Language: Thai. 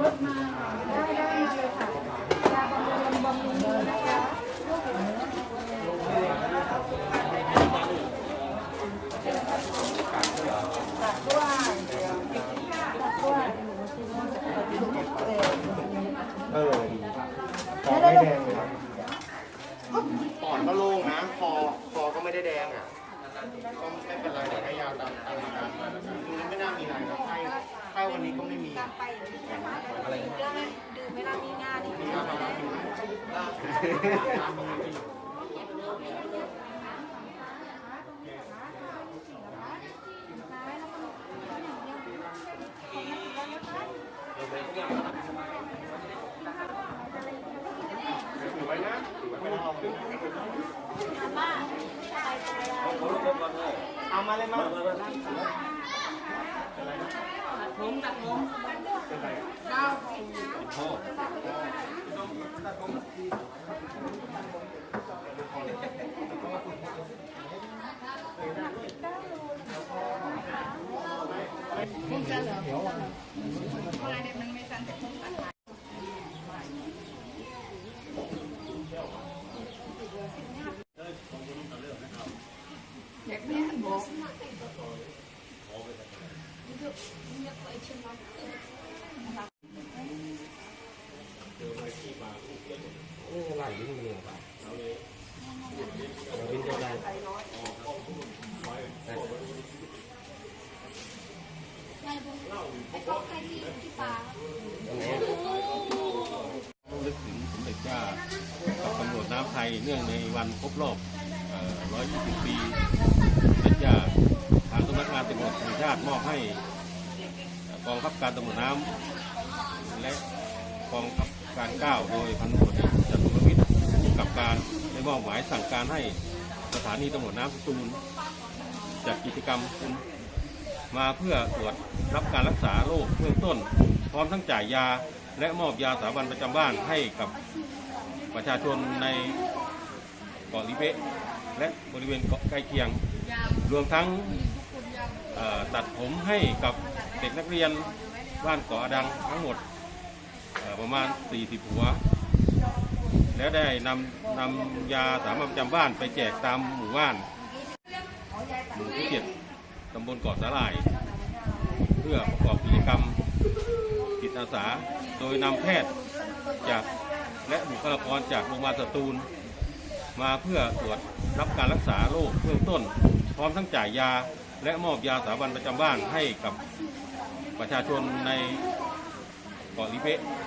รถมาได้ได้มาเลยค่ะยาบำรุงบำรุงมือนะคะตัดด้วยตัดด้วยเออคอไม่แดงเลยนะปอดก็โล่งนะ คอ คอก็ไม่ได้แดงอะ ก็ไม่เป็นไรเดี๋ยวให้ยาตามตามอาการมามันไม่น่ามีอะไรนะไข้ วันนี้ก็ไม่มีอะไรดื่มเวลามีงานอีกมียามารับอยู่ถือไว้นะถือไว้ไม่ต้องเอาเอา มาเลยมา ลึกถึงสมเด็จย่ากับตำรวจน้ำไทยเนื่องในวันครบรอบเอ่อ120 ปีสมเด็จย่าทางสำนักง ชาติมอบให้กองขับการตำรวจน้ำและกองขับการเก้าโดยพันตำรวจเอกจตุรวิทย์ผู้กำกับการได้มอบหมายสั่งการให้สถานีตำรวจน้ำสตูลจัดกิจกรรมมาเพื่อตรวจรับการรักษาโรคเบื้องต้น พร้อมทั้งจ่ายยาและมอบยาสามัญประจำบ้านให้กับประชาชนในเกาะลิเบะและบริเวณเกาะใกล้เคียง รวมทั้ง ตัดผมให้กับเด็กนักเรียนบ้านเกาะอดังทั้งหมดประมาณ 40 หัว และได้นำนำยาสามัญประจำบ้านไปแจกตามหมู่บ้านหมู่ที่เจ็ดตำบลเกาะสาหร่าย เพื่อประกอบกิจกรรมจิตอาสา โดยนำแพทย์จากและบุคลากรจากโรงพยาบาลสตูล มาเพื่อตรวจรับการรักษาโรคเบื้องต้น พร้อมทั้งจ่ายยา และมอบยาสามัญประจำบ้านให้กับประชาชนในเกาะลิเปะ